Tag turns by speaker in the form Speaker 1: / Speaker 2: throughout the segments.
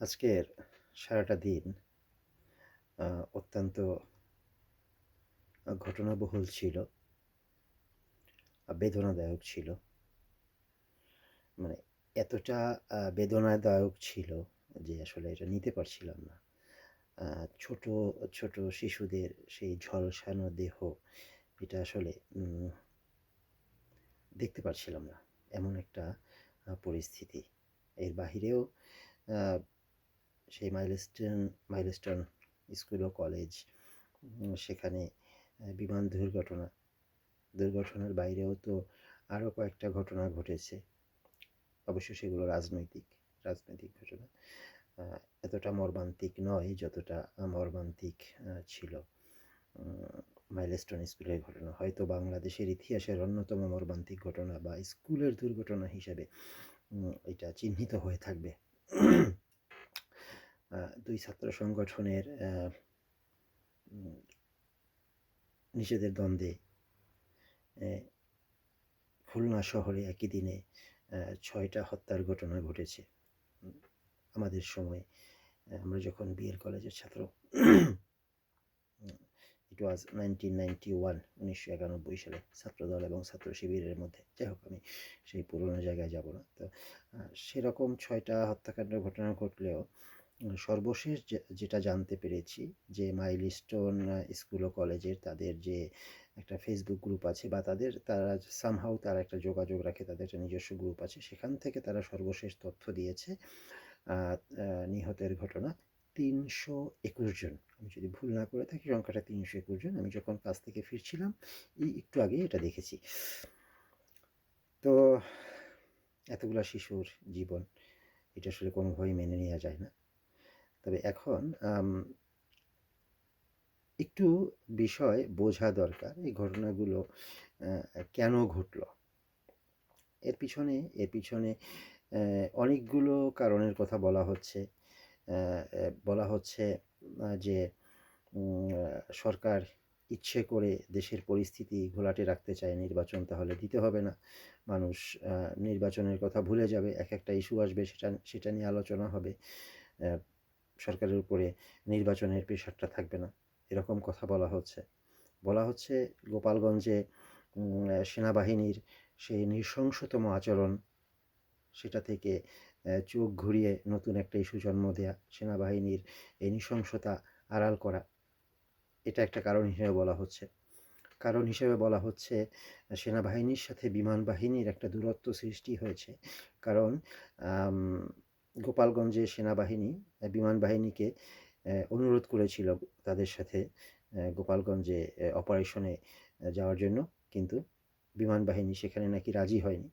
Speaker 1: আজকের সারাটা দিন অত্যন্ত ঘটনাবহুল ছিল। বেদনাদায়ক ছিল। মানে এতটা বেদনাদায়ক ছিল যে আসলে এটা নিতে পারছিলাম না। ছোট, ছোট শিশুদের সেই ঝলসানো দেহ এটা আসলে দেখতে পারছিলাম না। এমন একটা পরিস্থিতি। এর বাহিরেও সেই মাইলস্টোন মাইলস্টোন স্কুল ও কলেজ সেখানে বিমান দুর্ঘটনা। দুর্ঘটনার বাইরেও তো আরও কয়েকটা ঘটনা ঘটেছে। অবশ্য সেগুলো রাজনৈতিক, রাজনৈতিক ঘটনা। এতটা মর্মান্তিক নয় যতটা মর্মান্তিক ছিল মাইলস্টোন স্কুলের ঘটনা। হয়তো বাংলাদেশের ইতিহাসের অন্যতম মর্মান্তিক ঘটনা বা স্কুলের দুর্ঘটনা হিসাবে এটা চিহ্নিত হয়ে থাকবে। ২ ছাত্র সংগঠনের নিজেদের দ্বন্দ্বে খুলনা শহরে একই দিনে ছয়টা হত্যার ঘটনা ঘটেছে। আমাদের সময়ে আমরা যখন বিএল কলেজের ছাত্র ইট ওয়াজ 1991 ১৯৯১ সালে ছাত্রদল এবং ছাত্র শিবিরের মধ্যে। যাই হোক, আমি সেই পুরোনো জায়গায় যাব না। তো সেরকম ৬ টা হত্যাকাণ্ডের ঘটনা ঘটলেও সর্বশেষ যেটা জানতে পেরেছি যে মাইলস্টোন স্কুল ও কলেজের তাদের যে একটা ফেসবুক গ্রুপ আছে বা তাদের তারা সামহাউ তারা একটা যোগাযোগ রাখে, তাদের একটা নিজস্ব গ্রুপ আছে। সেখান থেকে তারা সর্বশেষ তথ্য দিয়েছে নিহতের ঘটনা ৩২১ জন। আমি যদি ভুল না করে থাকি সংখ্যাটা ৩২১ জন। আমি যখন কাজ থেকে ফিরছিলাম এই একটু আগেই এটা দেখেছি। তো এতগুলা শিশুর জীবন এটা আসলে কোনোভাবেই মেনে নেওয়া যায় না। তবে এখন একটু বিষয় বোঝা দরকার। এই ঘটনাগুলো কেন ঘটলো? এর পিছনে এর পিছনে অনেকগুলো কারণের কথা বলা হচ্ছে। বলা হচ্ছে যে সরকার ইচ্ছে করে দেশের পরিস্থিতি ঘোলাটে রাখতে চায়। নির্বাচন তাহলে দিতে হবে না। মানুষ নির্বাচনের কথা ভুলে যাবে। এক একটা ইস্যু আসবে, সেটা সেটা নিয়ে আলোচনা হবে। সরকারের উপরে নির্বাচনের প্রেশারটা থাকবে না। এরকম কথা বলা হচ্ছে। বলা হচ্ছে গোপালগঞ্জে সেনাবাহিনীর সেই নৃশংসতম আচরণ, সেটা থেকে চোখ ঘুরিয়ে নতুন একটা ইস্যু জন্ম দেয়া। সেনাবাহিনীর এই নৃশংসতা আড়াল করা। এটা একটা কারণ হিসেবে বলা হচ্ছে। কারণ হিসেবে বলা হচ্ছে, সেনাবাহিনীর সাথে বিমান বাহিনীর একটা দূরত্ব সৃষ্টি হয়েছে। কারণ গোপালগঞ্জে সেনাবাহিনী বিমান বাহিনীকে অনুরোধ করেছিল তাদের সাথে গোপালগঞ্জে অপারেশনে যাওয়ার জন্য। কিন্তু বিমান বাহিনী সেখানে নাকি রাজি হয়নি।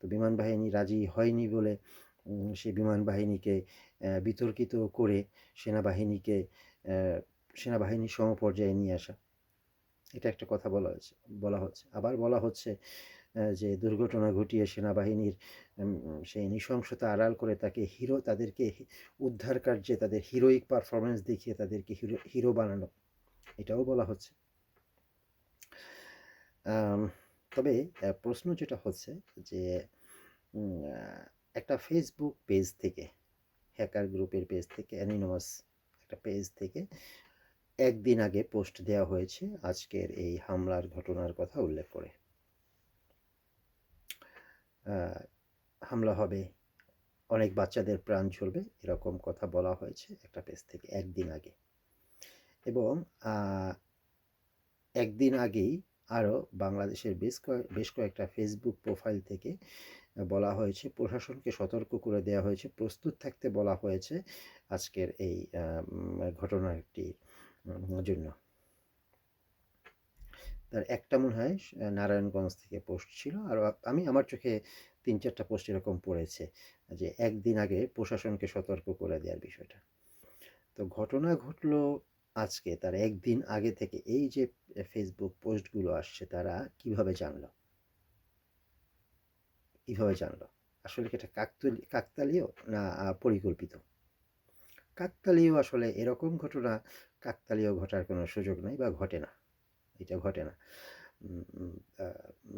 Speaker 1: তো বিমান বাহিনী রাজি হয়নি বলে সেই বিমান বাহিনীকে বিতর্কিত করে সেনাবাহিনীকে সেনাবাহিনীর সমপর্যায়ে নিয়ে আসা। এটা একটা কথা বলা হয়েছে, বলা হচ্ছে। আবার বলা হচ্ছে যে দুর্ঘটনা ঘটিয়ে সেনাবাহিনীর সেই নৃশংসতা আড়াল করে তাকে হিরো তাদেরকে উদ্ধার কার্যে, তাদের হিরোইক পারফরমেন্স দেখিয়ে তাদেরকে হিরো হিরো বানানো। এটাও বলা হচ্ছে। তবে প্রশ্ন যেটা হচ্ছে যে একটা ফেসবুক পেজ থেকে হ্যাকার গ্রুপের পেজ থেকে অ্যানোনিমাস একটা পেজ থেকে একদিন আগে পোস্ট দেয়া হয়েছে আজকের এই হামলার ঘটনার কথা উল্লেখ করে। হামলা হবে, অনেক বাচ্চাদের প্রাণ ঝরবে এরকম কথা বলা হয়েছে একটা পেজ থেকে একদিন আগে। এবং একদিন আগেই আরও বাংলাদেশের বেশ কয়ে বেশ কয়েকটা ফেসবুক প্রোফাইল থেকে বলা হয়েছে প্রশাসনকে সতর্ক করে দেয়া হয়েছে, প্রস্তুত থাকতে বলা হয়েছে আজকের এই আম ঘটনাটি উম জন্য। তার একটা মনে হয় নারায়ণগঞ্জ থেকে পোস্ট ছিল। আর আমি আমার চোখে তিন চারটা পোস্ট এরকম পড়েছে যে, একদিন আগে প্রশাসনকে সতর্ক করে দেওয়ার বিষয়টা। তো ঘটনা ঘটলো আজকে, তার একদিন আগে থেকে এই যে ফেসবুক পোস্টগুলো আসছে, তারা কীভাবে জানলো? কীভাবে জানলো? আসলে কি এটা কাকতুল, কাকতালীয় না পরিকল্পিত? কাকতালীয় আসলে এরকম ঘটনা, কাকতালীয় ঘটার কোনো সুযোগ নাই বা ঘটে না। এটা ঘটে না।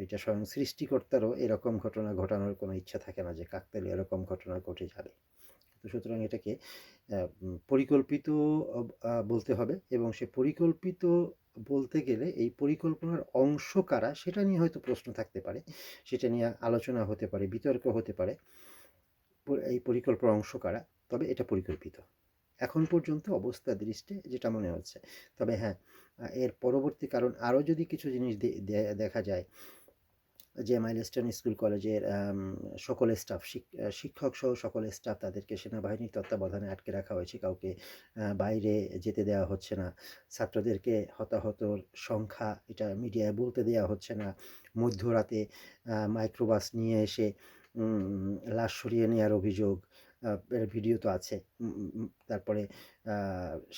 Speaker 1: এটা স্বয়ং সৃষ্টিকর্তারও এরকম ঘটনা ঘটানোর কোনো ইচ্ছা থাকে না যে কাকতালীয় এরকম ঘটনা ঘটে যাবে। তো সুতরাং এটাকে পরিকল্পিত বলতে হবে এবং সে পরিকল্পিত বলতে গেলে এই পরিকল্পনার অংশ কারা সেটা নিয়ে হয়তো প্রশ্ন থাকতে পারে সেটা নিয়ে আলোচনা হতে পারে, বিতর্ক হতে পারে এই পরিকল্পনার অংশ কারা, তবে এটা পরিকল্পিত এখন পর্যন্ত অবস্থা দৃষ্টে যেটা মনে হচ্ছে। তবে হ্যাঁ এর পরবর্তী কারণ আরও যদি কিছু জিনিস দেখা যায়, যে মাইলস্টোন স্কুল কলেজের সকল স্টাফ শিক্ষক সহ সকল স্টাফ তাদেরকে সেনাবাহিনীর তত্ত্বাবধানে আটকে রাখা হয়েছে। কাউকে বাইরে যেতে দেওয়া হচ্ছে না। ছাত্রদেরকে হতাহতর সংখ্যা এটা মিডিয়ায় বলতে দেওয়া হচ্ছে না। মধ্যরাতে মাইক্রোবাস নিয়ে এসে লাশ সরিয়ে নেওয়ার অভিযোগ ভিডিও তো আছে। তারপরে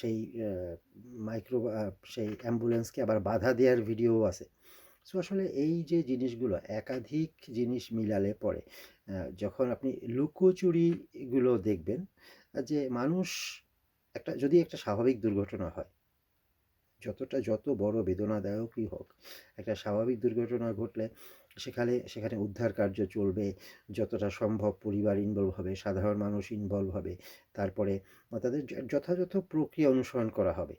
Speaker 1: সেই মাইক্রো সেই অ্যাম্বুলেন্সকে আবার বাধা দেওয়ার ভিডিওও আছে। সো আসলে এই যে জিনিসগুলো, একাধিক জিনিস মিলালে পরে যখন আপনি লুকোচুরিগুলো দেখবেন যে মানুষ একটা, যদি একটা স্বাভাবিক দুর্ঘটনা হয় যতটা যত বড় বেদনাদায়কই হোক, একটা স্বাভাবিক দুর্ঘটনা ঘটলে সেখানে সেখানে উদ্ধার কার্য চলবে, যতটা সম্ভব পরিবার ইনভলভ হবে, সাধারণ মানুষ ইনভলভ হবে, তারপরে তাদের যথাযথ প্রক্রিয়া অনুসরণ করা হবে।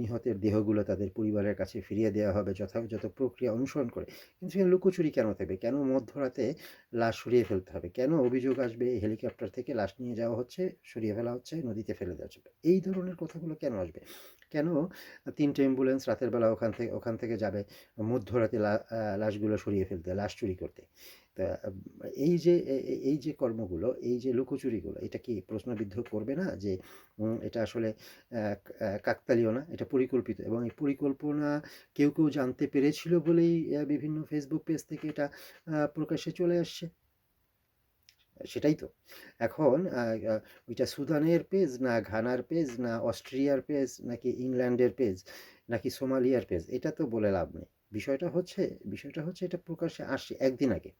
Speaker 1: নিহতের দেহগুলো তাদের পরিবারের কাছে ফিরিয়ে দেওয়া হবে যথাযথ প্রক্রিয়া অনুসরণ করে। কিন্তু সেখানে লুকোচুরি কেন থাকবে? কেন মধ্যরাতে লাশ সরিয়ে ফেলতে হবে? কেন অভিযোগ আসবে হেলিকপ্টার থেকে লাশ নিয়ে যাওয়া হচ্ছে, সরিয়ে ফেলা হচ্ছে, নদীতে ফেলে দেওয়া হচ্ছে? এই ধরনের কথাগুলো কেন আসবে? কেন তিনটে অ্যাম্বুলেন্স রাতের বেলা ওখান থেকে ওখান থেকে যাবে মধ্যরাতে লাশগুলো সরিয়ে ফেলতে, লাশ চুরি করতে? তা এই যে এই যে কর্মগুলো, এই যে লুকোচুরিগুলো, এটা কি প্রশ্নবিদ্ধ করবে না যে এটা আসলে কাকতালীয় না, এটা পরিকল্পিত? এবং এই পরিকল্পনা কেউ কেউ জানতে পেরেছিল বলেই বিভিন্ন ফেসবুক পেজ থেকে এটা প্রকাশ্যে চলে আসছে? সেটাই তো। এখন ওইটা সুদানের পেজ না ঘানার পেজ না অস্ট্রিয়ার পেজ নাকি ইংল্যান্ডের পেজ নাকি সোমালিয়ার পেজ এটা তো বলে লাভ নেই। বিষয়টা হচ্ছে বিষয়টা হচ্ছে এটা প্রকাশ্যে আসছে একদিন আগে।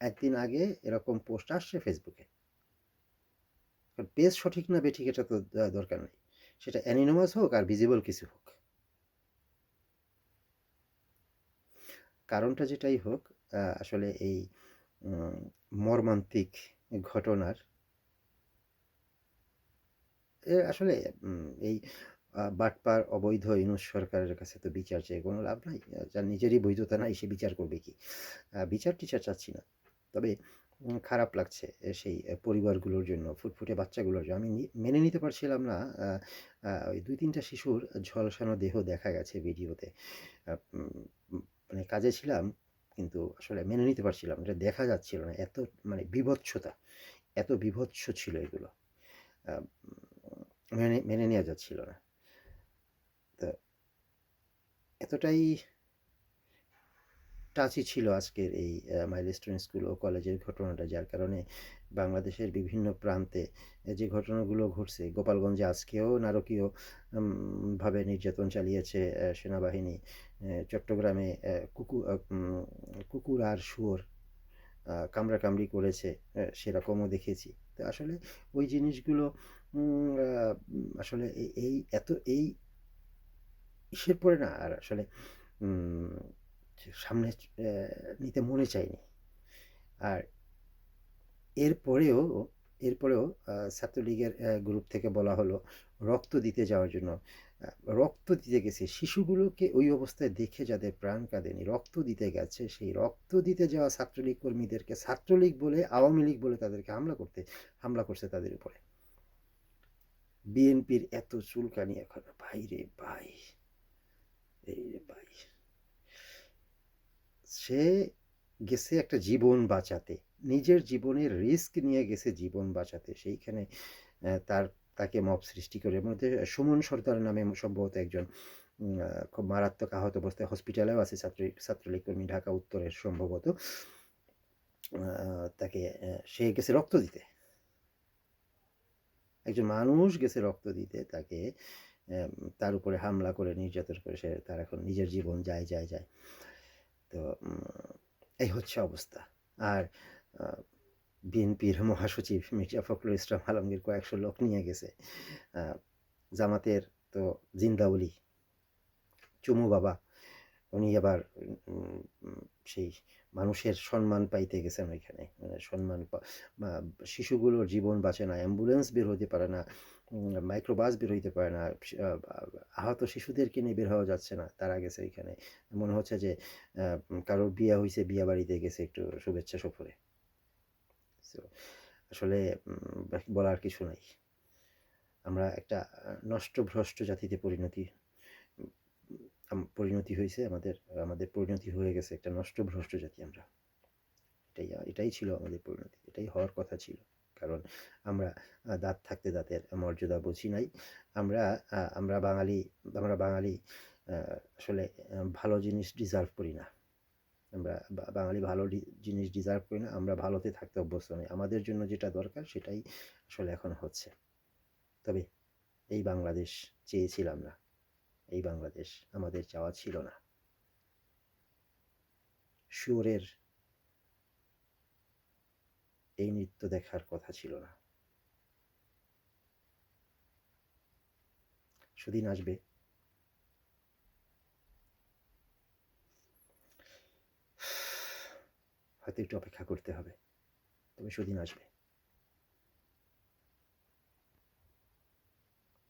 Speaker 1: একদিন আগে এরকম পোস্ট আসছে ফেসবুকে পেজ সঠিক না বেঠিক এটা তো দরকার নেই। সেটা অ্যানিনোমাস হোক আর ভিজিবল কিছু হোক। কারণটা যেটাই হোক আসলে এই মর্মান্তিক ঘটনার আসলে এই বাটপার অবৈধ ইউনুস সরকারের কাছে তো বিচার চেয়ে কোনো লাভ নাই। যার নিজেরই বৈধতা নাই, সে বিচার করবে কি? বিচার টিচার চাচ্ছি না। তবে খারাপ লাগছে সেই পরিবারগুলোর জন্য, ফুটফুটে বাচ্চাগুলোর জন্য। আমি মেনে নিতে পারছিলাম না ওই দুই তিনটা শিশুর ঝলসানো দেহ দেখা গেছে ভিডিওতে। মানে কাজে ছিলাম, কিন্তু আসলে মেনে নিতে পারছিলাম এটা দেখা যাচ্ছিল না, এত মানে বিভৎসতা, এত বিভৎস ছিল এগুলো। মেনে মেনে নেওয়া যাচ্ছিল না। তো, এতটাই টাচই ছিল আজকের এই মাইলস্টোন স্কুল ও কলেজের ঘটনাটা, যার কারণে বাংলাদেশের বিভিন্ন প্রান্তে যে ঘটনাগুলো ঘটছে, গোপালগঞ্জে আজকেও নারকীয় ভাবে নির্যাতন চালিয়েছে সেনাবাহিনী চট্টগ্রামে কুকুর কুকুর আর শুয়োর কামড়াকামড়ি করেছে সেরকমও দেখেছি। তো আসলে ওই জিনিসগুলো আসলে এই এত, এই, ইসের পরে না, আর আসলে সামনে নিতে মনে চায়নি। আর এরপরেও এরপরেও ছাত্রলীগের গ্রুপ থেকে বলা হলো রক্ত দিতে যাওয়ার জন্য। রক্ত দিতে গেছে। শিশুগুলোকে ওই অবস্থায় দেখে যাদের প্রাণ কাঁদেনি, রক্ত দিতে গেছে। সেই রক্ত দিতে যাওয়া ছাত্রলীগ কর্মীদেরকে ছাত্রলীগ বলে, আওয়ামী লীগ বলে তাদেরকে হামলা করতে, হামলা করছে তাদের উপরে। বিএনপির এত চুলকানি এখন। ভাই রে ভাই। এই রে ভাই। সে গেছে একটা জীবন বাঁচাতে। নিজের জীবনের রিস্ক নিয়ে গেছে জীবন বাঁচাতে। সেইখানে তার, তাকে মব সৃষ্টি করে। মধ্যে সুমন সর্দার নামে সম্ভবত একজন খুব মারাত্মক আহত অবস্থায় হসপিটালেও আছে ছাত্র, ছাত্রলীগ কর্মী ঢাকা উত্তরের সম্ভবত। তাকে সে গেছে রক্ত দিতে। একজন মানুষ গেছে রক্ত দিতে, তাকে তার উপরে হামলা করে নির্যাতন করে সে, তার এখন নিজের জীবন যায় যায় যায়। তো এই হচ্ছে অবস্থা। আর বিএনপির মহাসচিব মির্জা ফখরুল ইসলাম আলমগীর কয়েকশো লোক নিয়ে গেছে। জামাতের তো জিন্দাউলি চুমু বাবা। উনি আবার সেই মানুষের সম্মান পাইতে গেছেন ওইখানে। মানে সম্মান শিশুগুলোর জীবন বাঁচে না, অ্যাম্বুলেন্স বের হতে পারে না মাইক্রোবাস বের হইতে পারে না আহত শিশুদেরকে নিয়ে বের হওয়া যাচ্ছে না, তারা গেছে ওইখানে। মনে হচ্ছে যে কারোর বিয়ে হয়েছে বিয়ে বাড়িতে গেছে, একটু শুভেচ্ছা সফরে। আসলে বলার কিছু নাই। আমরা একটা নষ্ট ভ্রষ্ট জাতিতে পরিণতি পরিণতি হয়েছে, আমাদের আমাদের পরিণতি হয়ে গেছে, একটা নষ্ট ভ্রষ্ট জাতি আমরা। এটাই এটাই ছিল আমাদের পরিণতি, এটাই হওয়ার কথা ছিল। কারণ আমরা দাঁত থাকতে দাঁতের মর্যাদা বুঝি নাই। আমরা আমরা বাঙালি আমরা বাঙালি আসলে ভালো জিনিস ডিজার্ভ করি না। আমরা বাঙালি ভালো জিনিস ডিজার্ভ করি না, আমরা ভালোতে থাকতে অভ্যস্ত নই। আমাদের জন্য যেটা দরকার, সেটাই আসলে এখন হচ্ছে। তবে এই বাংলাদেশ চেয়েছিলাম না। এই বাংলাদেশ আমাদের চাওয়া ছিল না। সুরের এই নৃত্য দেখার কথা ছিল না। সুদিন আসবে। হয়তো একটু অপেক্ষা করতে হবে। তবে সুদিন আসবে।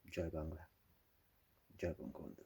Speaker 1: জয় বাংলা। জয় বঙ্গবন্ধু